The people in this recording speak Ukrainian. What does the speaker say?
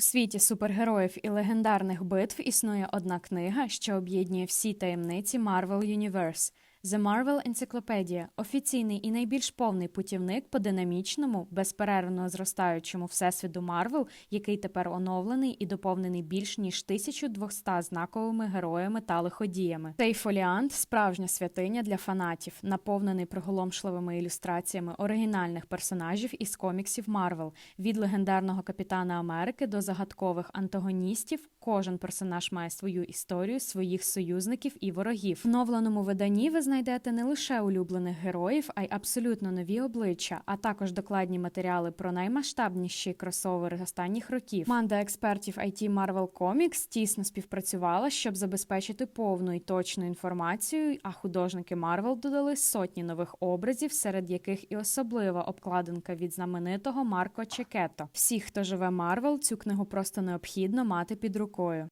У світі супергероїв і легендарних битв існує одна книга, що об'єднує всі таємниці Marvel Universe. The Marvel Encyclopedia – офіційний і найбільш повний путівник по динамічному, безперервно зростаючому всесвіту Марвел, який тепер оновлений і доповнений більш ніж 1200 знаковими героями та лиходіями. Цей фоліант справжня святиня для фанатів, наповнений приголомшливими ілюстраціями оригінальних персонажів із коміксів Марвел. Від легендарного капітана Америки до загадкових антагоністів. Кожен персонаж має свою історію, своїх союзників і ворогів. В оновленому виданні ви знайдете не лише улюблених героїв, а й абсолютно нові обличчя, а також докладні матеріали про наймасштабніші кросовери останніх років. Команда експертів IT Marvel Comics тісно співпрацювала, щоб забезпечити повну і точну інформацію. А художники Marvel додали сотні нових образів, серед яких і особлива обкладинка від знаменитого Марко Чекето. Всі, хто живе Marvel, цю книгу просто необхідно мати під рукою.